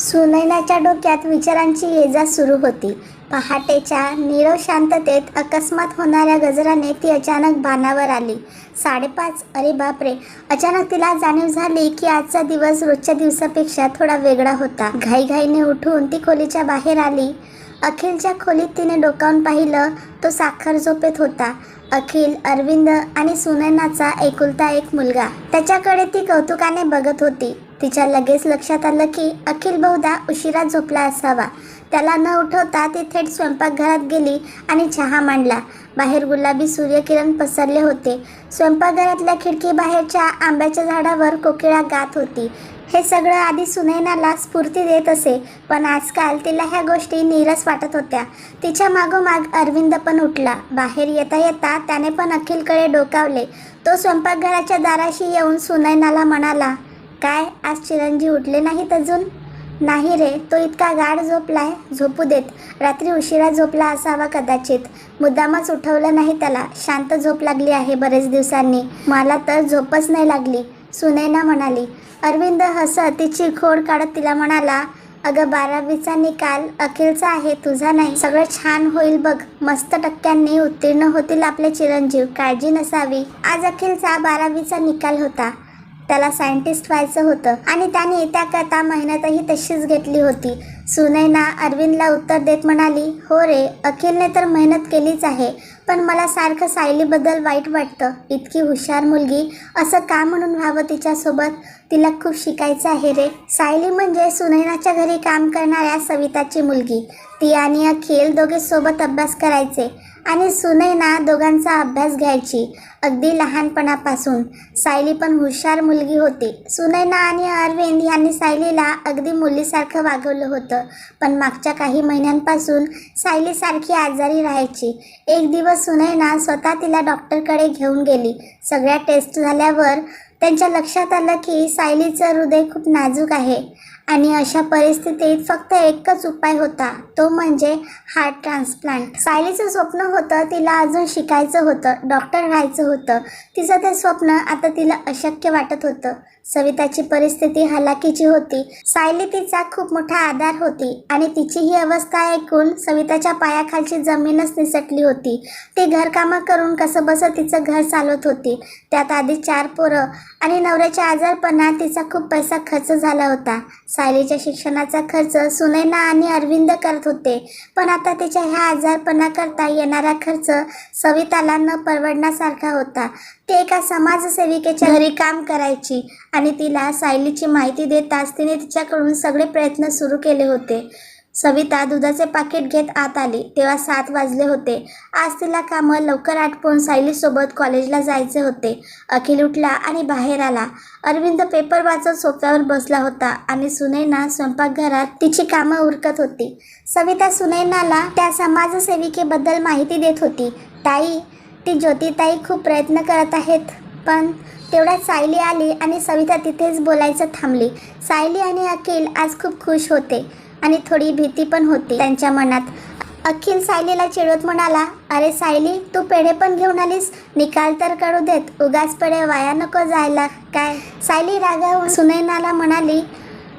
सुनैनाच्या डोक्यात विचारांची येजा सुरू होती. पहाटेच्या नीरव शांततेत अकस्मात होणाऱ्या गजराने ती अचानक भानावर आली. साडेपाच अरे बापरे! अचानक तिला जाणीव झाली की आजचा दिवस रोजच्या दिवसापेक्षा थोडा वेगळा होता. घाईघाईने उठून ती खोलीच्या बाहेर आली. अखिलच्या खोलीत तिने डोकावून पाहिलं तो साखर झोपेत होता. अखिल अरविंद आणि सुनैनाचा एकुलता एक मुलगा. त्याच्याकडे ती कौतुकाने बघत होती. तिच्या लगेच लक्षात आलं की अखिल बहुधा उशिरा झोपला असावा. त्याला न उठवता ती थेट स्वयंपाकघरात गेली आणि चहा मांडला. बाहेर गुलाबी सूर्यकिरण पसरले होते. स्वयंपाकघरातल्या खिडकीबाहेरच्या आंब्याच्या झाडावर कोकिळा गात होती. हे सगळं आधी सुनैनाला स्फूर्ती देत असे पण आजकाल तिला ह्या गोष्टी नीरस वाटत होत्या. तिच्या मागोमाग अरविंद पण उठला. बाहेर येता येता त्याने पण अखिलकडे डोकावले. तो स्वयंपाकघराच्या दाराशी येऊन सुनैनाला म्हणाला काय? आज चिरंजीव उठले नाहीत अजून? नाही रे तो इतका गाढ झोपलाय. झोपू देत. रात्री उशिरा झोपला असावा कदाचित. मुद्दामच उठवलं नाही त्याला. शांत झोप लागली आहे बरेच दिवसांनी. मला तर झोपच नाही लागली. सुनैना म्हणाली अरविंद हसत तिची खोड काढत तिला म्हणाला अगं बारावीचा निकाल अखिलचा आहे तुझा नाही. सगळं छान होईल बघ. मस्त टक्क्यांनी उत्तीर्ण होतील आपले चिरंजीव. काळजी नसावी. आज अखिलचा बारावीचा निकाल होता. त्याला सायंटिस्ट व्हायचं होतं. आणि त्याने त्याकरता मेहनतही तशीच घेतली होती. सुनैना अरविंदला उत्तर देत म्हणाली हो रे अखिलने तर मेहनत केलीच आहे पण मला सारखं सायलीबद्दल वाईट वाटतं. इतकी हुशार मुलगी असं का म्हणून व्हावं तिच्यासोबत? तिला खूप शिकायचं आहे रे. सायली म्हणजे सुनैनाच्या घरी काम करणाऱ्या सविताची मुलगी. ती आणि अखिल दोघे सोबत अभ्यास करायचे. आणि सुनैना दोघांचा अभ्यास घ्यायची. अगदी लहानपणापासून. सायली पण हुशार मुलगी होती. सुनैना आणि अरविंद यांनी सायलीला अगदी मुलीसारखं वागवलं होतं. पण मागच्या काही महिन्यांपासून सायलीसारखी आजारी राहायची. एक दिवस सुनैना स्वतः तिला डॉक्टरकडे घेऊन गेली. सगळ्या टेस्ट झाल्यावर त्यांच्या लक्षात आलं की सायलीचं हृदय खूप नाजूक आहे. आणि अशा परिस्थितीत फक्त एकच उपाय होता तो म्हणजे हार्ट ट्रान्सप्लांट. सायलीचं स्वप्न होतं तिला अजून शिकायचं होतं डॉक्टर व्हायचं होतं. तिचं ते स्वप्न आता तिला अशक्य वाटत होतं. सविताची परिस्थिती हलाखीची होती. सायली तिचा खूप मोठा आधार होती आणि तिची ही अवस्था ऐकून सविताच्या पायाखालची जमीनच निसटली होती. ती घरकामं करून कसं बसं तिचं घर चालवत होती. त्यात आधी चार पोरं आणि नवऱ्याच्या आजारपणात तिचा खूप पैसा खर्च झाला होता. सायलीच्या शिक्षणाचा खर्च सुनैना आणि अरविंद करत होते. पण आता तिच्या ह्या आजारपणाकरता येणारा खर्च सविताला न परवडण्यासारखा होता. ती एका समाजसेविकेच्या घरी काम करायची आणि तिला सायलीची माहिती देताच तिने तिच्याकडून सगळे प्रयत्न सुरू केले होते. सविता दुधाचे पाकिट घेत आत आली. तेव्हा सात वाजले होते. आज तिला कामं लवकर आटपून सायलीसोबत कॉलेजला जायचे होते. अखिल उठला आणि बाहेर आला. अरविंद पेपर वाचत सोफ्यावर बसला होता आणि सुनैना स्वयंपाकघरात तिची कामं उरकत होती. सविता सुनैनाला त्या समाजसेविकेबद्दल माहिती देत होती. ताई ती ज्योतिताई खूप प्रयत्न करत आहेत. पण तेवढ्यात सायली आली आणि सविता तिथेच बोलायचं थांबली. सायली आणि अखिल आज खूप खुश होते आणि थोडी भीती पण होती त्यांच्या मनात. अखिल सायलीला चिडवत म्हणाला अरे सायली तू पेढे पण घेऊन आलीस? निकाल तर करू देत. उगाच पेढे वाया नको जायला. काय? सायली रागावून सुनैनाला म्हणाली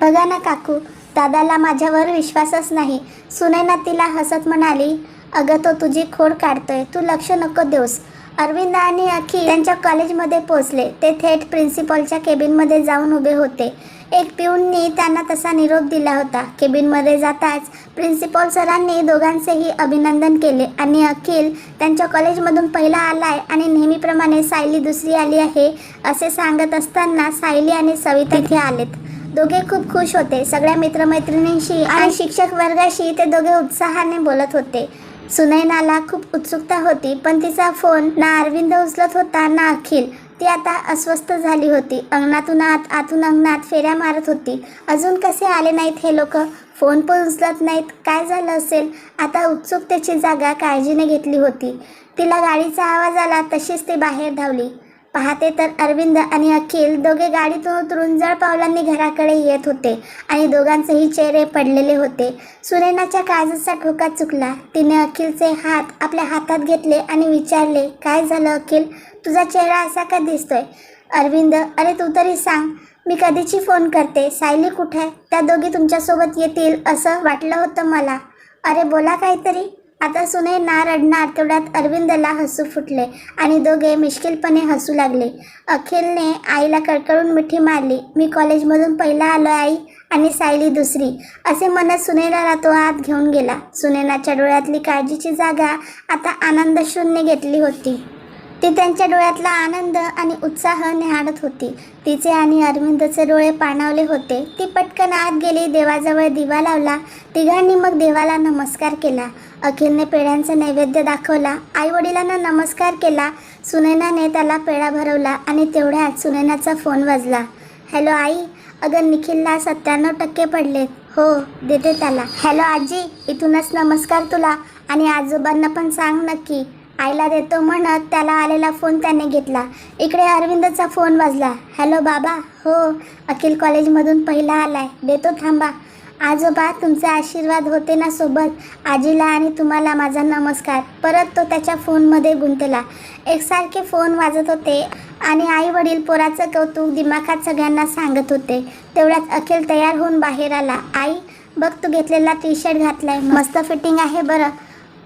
बघा ना काकू दादाला माझ्यावर विश्वासच नाही. सुनैना तिला हसत म्हणाली अगं तो तुझी खोड काढतोय. तू लक्ष नको देऊस. अरविंद आणि अखिल त्यांच्या कॉलेजमध्ये पोचले ते थेट प्रिन्सिपॉलच्या केबिनमध्ये जाऊन उभे होते. एक पिऊननी त्यांना तसा निरोप दिला होता. केबिनमध्ये जाताच प्रिन्सिपॉल सरांनी दोघांचेही अभिनंदन केले आणि अखिल त्यांच्या कॉलेजमधून पहिला आलाय आणि नेहमीप्रमाणे सायली दुसरी आली आहे असे सांगत असताना सायली आणि सविता इथे आलेत. दोघे खूप खुश होते. सगळ्या मित्रमैत्रिणींशी आणि शिक्षक वर्गाशी ते दोघे उत्साहाने बोलत होते. सुनैनाला खूप उत्सुकता होती पण तिचा फोन ना अरविंद उचलत होता ना अखिल. ती आता अस्वस्थ झाली होती. अंगणातून आत आतून अंगणात फेऱ्या मारत होती. अजून कसे आले नाहीत हे लोक? फोन पण उचलत नाहीत. काय झालं असेल? आता उत्सुकतेची जागा काळजीने घेतली होती. तिला गाडीचा आवाज आला तशीच ती बाहेर धावली. पाहते तर अरविंद आणि अखिल दोघे गाडीतून उतरून जड पावलांनी घराकडे येत होते आणि दोघांचेही चेहरे पडलेले होते. सुरेनाच्या काळजाचा ठोका चुकला. तिने अखिलचे हात आपल्या हातात घेतले आणि विचारले काय झालं अखिल? तुझा चेहरा असा का दिसतोय? अरविंद अरे तू तरी सांग. मी कधीची फोन करते? सायली कुठे आहे? त्या दोघी तुमच्यासोबत येतील असं वाटलं होतं मला. अरे बोला काहीतरी. आता सुने ना रडणार तेवढ्यात अरविंदला हसू फुटले आणि दोघे मिश्किलपणे हसू लागले. अखिलने आईला कडकडून मिठी मारली. मी कॉलेजमधून पहिला आलो आई आणि सायली दुसरी असे म्हणत सुनेनाला तो आत घेऊन गेला. सुनेनाच्या डोळ्यातली काळजीची जागा आता आनंदशून्य घेतली होती. ती त्यांच्या डोळ्यातला आनंद आणि उत्साह निहाळत होती. तिचे आणि अरविंदचे डोळे पाणावले होते. ती पटकन आत गेली देवाजवळ दिवा लावला. तिघांनी मग देवाला नमस्कार केला. अखिलने पेढ्यांचा नैवेद्य दाखवला. आई वडिलांना नमस्कार केला. सुनैनाने त्याला पेढा भरवला आणि तेवढ्यात सुनैनाचा फोन वाजला. हॅलो आई अगं निखिलला सत्त्याण्णव टक्के पडलेत हो देते त्याला. हॅलो आजी इथूनच नमस्कार तुला आणि आजोबांना पण सांग नक्की. आईला देतो म्हणत त्याला आलेला फोन त्याने घेतला. इकडे अरविंदचा फोन वाजला. हॅलो बाबा. हो अखिल कॉलेजमधून पहिला आलाय. देतो थांबा. आजोबा तुमचे आशीर्वाद होते ना सोबत? आजीला आणि तुम्हाला माझा नमस्कार. परत तो त्याच्या फोनमध्ये गुंतला. एकसारखे फोन वाजत होते आणि आई वडील पोराचं कौतुक दिमाखात सगळ्यांना सांगत होते. तेवढ्यात अखिल तयार होऊन बाहेर आला. आई बघ तू घेतलेला टी शर्ट घातलाय. मस्त फिटिंग आहे बरं.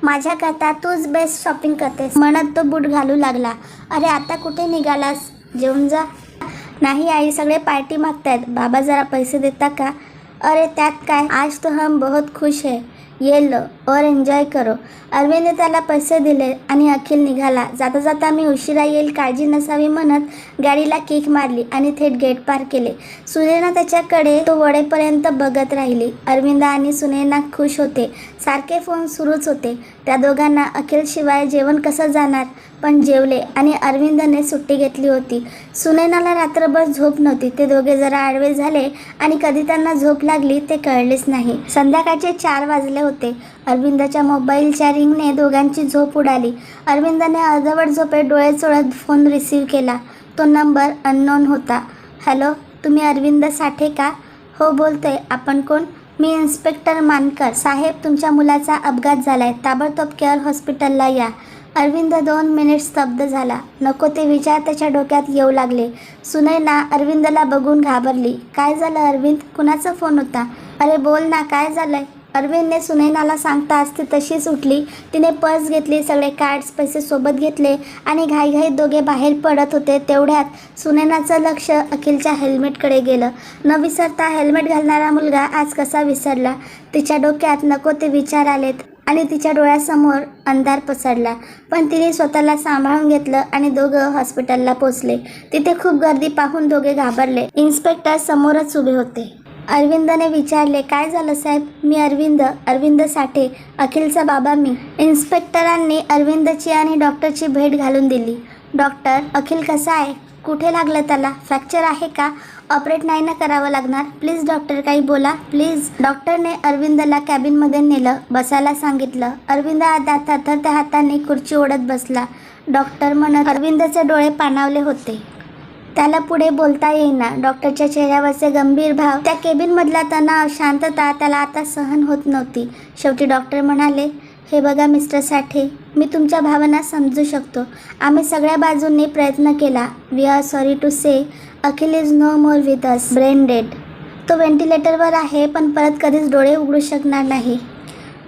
माझ्याकरता तूच बेस्ट शॉपिंग करतेस. म्हणत तो बूट घालू लागला. अरे आता कुठे निघालास? जेवून जा. नाही आई सगळे पार्टी मागतायत. बाबा जरा पैसे देता का? अरे त्यात काय? आज तो हम बहुत खुश है. ये लो. और एन्जॉय करो. अरविंदने त्याला पैसे दिले आणि अखिल निघाला. जाता जाता मी उशिरा येईल काळजी नसावी म्हणत गाडीला किक मारली आणि थेट गेट पार केले. सुनेना त्याच्याकडे तो वडेपर्यंत बघत राहिली. अरविंद आणि सुनेना खुश होते. सारखे फोन सुरूच होते. त्या दोघांना अखिलशिवाय जेवण कसं जाणार? पण जेवले आणि अरविंदने सुट्टी घेतली होती. सुनैनाला रात्रभर झोप नव्हती. ते दोघे जरा आडवे झाले आणि कधी त्यांना झोप लागली ते कळलेच नाही. संध्याकाळचे चार वाजले होते. अरविंदाच्या मोबाईलच्या रिंगने दोघांची झोप उडाली. अरविंदाने अर्धवट झोपेत डोळे चोळत फोन रिसीव्ह केला. तो नंबर अननोन होता. हॅलो तुम्ही अरविंद साठे का? हो बोलतोय. आपण कोण? मी इन्स्पेक्टर मानकर. साहेब तुमच्या मुलाचा अपघात झाला आहे ताबडतोब केअर हॉस्पिटलला या. अरविंद दोन मिनिट स्तब्ध झाला. नको ते विचार. त्याच्या डोक्यात येऊ लागले. सुनैना अरविंदला बघून घाबरली. काय झालं अरविंद? कुणाचा फोन होता? अरे बोल ना. काय झालं आहे अरविंदने सुनैनाला सांगताच ती तशीच उठली. तिने पर्स घेतली सगळे कार्ड्स पैसे सोबत घेतले आणि घाईघाई दोघे बाहेर पडत होते. तेवढ्यात सुनैनाचं लक्ष अखिलच्या हेल्मेटकडे गेलं. न विसरता हेल्मेट घालणारा मुलगा आज कसा विसरला? तिच्या डोक्यात नको ते विचार आलेत आणि तिच्या डोळ्यासमोर अंधार पसरला. पण तिने स्वतःला सांभाळून घेतलं आणि दोघं हॉस्पिटलला पोचले. तिथे खूप गर्दी पाहून दोघे घाबरले. इन्स्पेक्टर समोरच उभे होते. अरविंदने विचारले काय झालं साहेब? मी अरविंद अरविंद साठे अखिलचा बाबा मी. इन्स्पेक्टरांनी अरविंदची आणि डॉक्टरची भेट घालून दिली. डॉक्टर अखिल कसा आहे? कुठे लागलं त्याला? फ्रॅक्चर आहे का? ऑपरेट नाही ना करावं लागणार? प्लीज डॉक्टर काही बोला. प्लीज. डॉक्टरने अरविंदला कॅबिनमध्ये नेलं बसायला सांगितलं. अरविंद आता थरथरत्या हाताने खुर्ची ओढत बसला. डॉक्टर म्हणत अरविंदचे डोळे पाणावले होते. त्याला पुढे बोलता येईना. डॉक्टरच्या चेहऱ्यावरचे गंभीर भाव. त्या केबिनमधला तणाव शांतता त्याला आता सहन होत नव्हती. शेवटी डॉक्टर म्हणाले हे बघा मिस्टर साठे मी तुमच्या भावना समजू शकतो. आम्ही सगळ्या बाजूंनी प्रयत्न केला. We are sorry to say Akhil is no more with us brain dead तो व्हेंटिलेटरवर आहे पण परत कधीच डोळे उघडू शकणार नाही.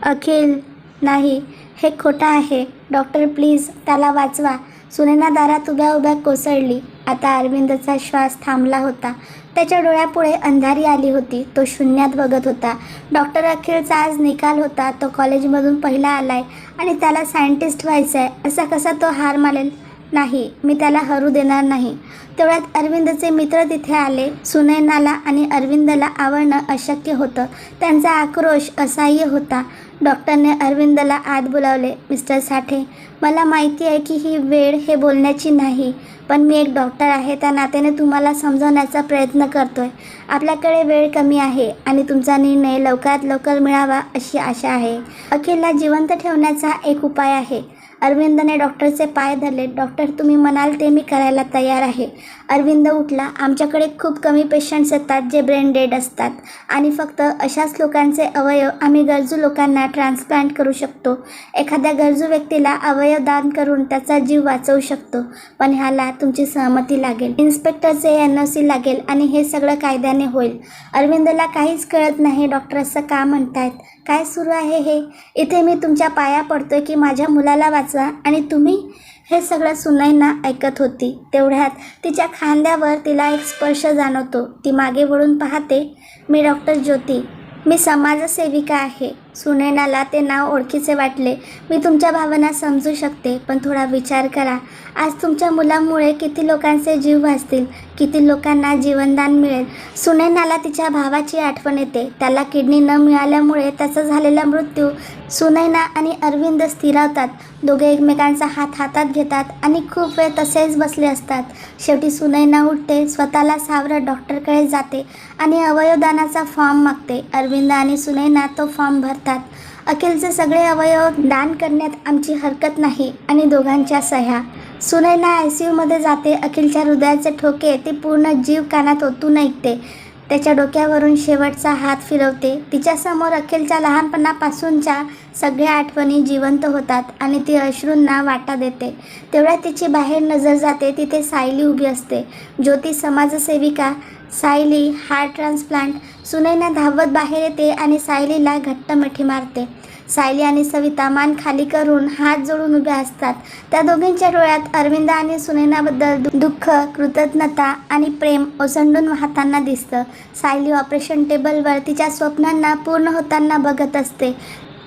अखिल नाही हे खोटं आहे. डॉक्टर प्लीज त्याला वाचवा. सुनेना दारात उभ्या उभ्या कोसळली. आता अरविंदचा श्वास थांबला होता. त्याच्या डोळ्यापुढे अंधारी आली होती. तो शून्यात बघत होता. डॉक्टर अखिलचा आज निकाल होता. तो कॉलेजमधून पहिला आलाय आणि त्याला सायंटिस्ट व्हायचं आहे असा कसा तो हार मानेल? नाही. मी त्याला हरू देणार नाही. तेवढ्यात अरविंदचे मित्र तिथे आले. सुनैनाला आणि अरविंदला आवडणं अशक्य होतं. त्यांचा आक्रोश असह्य होता. डॉक्टरने अरविंदला आत बोलावले मिस्टर साठे मला माहिती आहे की ही वेळ हे बोलण्याची नाही पण मी एक डॉक्टर आहे त्या नात्याने तुम्हाला समजवण्याचा प्रयत्न करतोय. आपल्याकडे वेळ कमी आहे आणि तुमचा निर्णय लवकरात लवकर मिळावा अशी आशा आहे. अखिलला जिवंत ठेवण्याचा एक उपाय आहे. अरविंदने डॉक्टरचे पाय धरले. डॉक्टर तुम्ही म्हणाल ते मी करायला तयार आहे. अरविंद उठला. आमच्याकडे खूप कमी पेशंट्स येतात जे ब्रेन डेड असतात. आणि फक्त अशाच लोकांचे अवयव आम्ही गरजू लोकांना ट्रान्सप्लांट करू शकतो. एखाद्या गरजू व्यक्तीला अवयव दान करून त्याचा जीव वाचवू शकतो. पण ह्याला तुमची सहमती लागेल. इन्स्पेक्टरचे एन ओ सी लागेल आणि हे सगळं कायद्याने होईल. अरविंदला काहीच कळत नाही. डॉक्टर असं का म्हणतायत? काय सुरू आहे हे? इथे मी तुमच्या पाया पडतोय की माझ्या मुलाला वाच वाचवा आणि तुम्ही हे सगळं सुनैना ऐकत होती. तेवढ्यात तिच्या खांद्यावर तिला एक स्पर्श जाणवतो. ती मागे वळून पाहते मी डॉक्टर ज्योती. मी समाजसेविका आहे. सुनैनाला ते नाव ओळखीचे वाटले. मी तुमच्या भावना समजू शकते पण थोडा विचार करा. आज तुमच्या मुलामुळे किती लोकांचे जीव वाचतील किती लोकांना जीवनदान मिळेल? सुनैनाला तिच्या भावाची आठवण येते. त्याला किडनी न मिळाल्यामुळे त्याचा झालेला मृत्यू सुनैना आणि अरविंद स्थिरावतात. दोघे एकमेकांचा हात हातात घेतात आणि खूप वेळ तसेच बसले असतात. शेवटी सुनैना उठते स्वतःला सावरत डॉक्टरकडे जाते आणि अवयवदानाचा फॉर्म मागते. अरविंद आणि सुनैना तो फॉर्म भरतात. अखिलचे सगळे अवयव दान करण्यात आमची हरकत नाही आणि दोघांच्या सह्या. सुनैना आय सी यूमध्ये जाते. अखिलच्या हृदयाचे ठोके ते पूर्ण जीव कानात ओतून ऐकते. त्याच्या डोक्यावरून शेवटचा हात फिरवते. तिच्यासमोर अखिलच्या लहानपणापासूनच्या सगळ्या आठवणी जिवंत होतात आणि ती अश्रूंना वाटा देते. तेवढ्या तिची बाहेर नजर जाते. तिथे सायली उभी असते. ज्योती समाजसेविका सायली हार्ट ट्रान्सप्लांट. सुनैना धावत बाहेर येते आणि सायलीला घट्ट मिठी मारते. सायली आणि सविता मान खाली करून हात जोडून उभ्या असतात. त्या दोघींच्या डोळ्यात अरविंद आणि सुनैनाबद्दल दुःख कृतज्ञता आणि प्रेम ओसंडून वाहताना दिसतं. सायली ऑपरेशन टेबलवर तिच्या स्वप्नांना पूर्ण होताना बघत असते.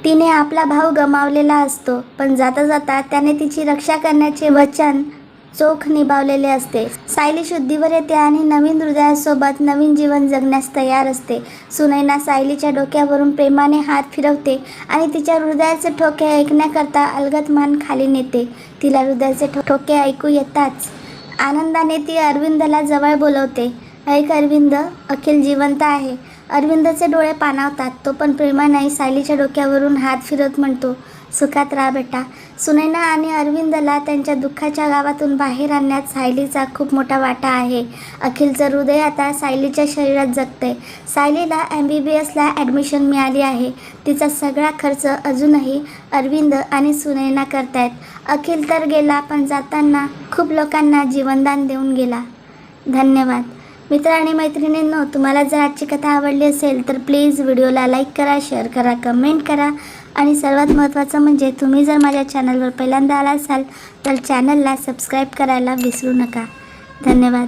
तिने आपला भाऊ गमावलेला असतो पण जाता जाता त्याने तिची रक्षा करण्याचे वचन चोख निभावलेले असते. सायली शुद्धीवर येते आणि नवीन हृदयासोबत नवीन जीवन जगण्यास तयार असते. सुनैना सायलीच्या डोक्यावरून प्रेमाने हात फिरवते आणि तिच्या हृदयाचे ठोके ऐकण्याकरता अलगत मान खाली नेते. तिला हृदयाचे ठोके ऐकू येताच आनंदाने ती अरविंदला जवळ बोलवते. ऐक अरविंद अखिल जिवंत आहे. अरविंदचे डोळे पाणावतात. तो पण प्रेमाने सायलीच्या डोक्यावरून हात फिरत म्हणतो. सुखात राहा बेटा. सुनैना आणि अरविंदला त्यांच्या दुःखाच्या गावातून बाहेर आणण्यात सायलीचा खूप मोठा वाटा आहे. अखिलचं हृदय आता सायलीच्या शरीरात जगते सायलीला एम बी बी एसला ॲडमिशन मिळाली आहे. तिचा सगळा खर्च अजूनही अरविंद आणि सुनैना करतायत. अखिल तर गेला पण जाताना खूप लोकांना जीवनदान देऊन गेला. धन्यवाद. मित्र आणि मैत्रिणींनो तुम्हाला जर आजची कथा आवडली असेल तर प्लीज व्हिडिओला लाईक करा शेअर करा कमेंट करा. आणि सर्वात महत्त्वाचं म्हणजे तुम्ही जर माझ्या चॅनलवर पहिल्यांदा आला असाल तर चॅनलला सबस्क्राईब करायला विसरू नका. धन्यवाद.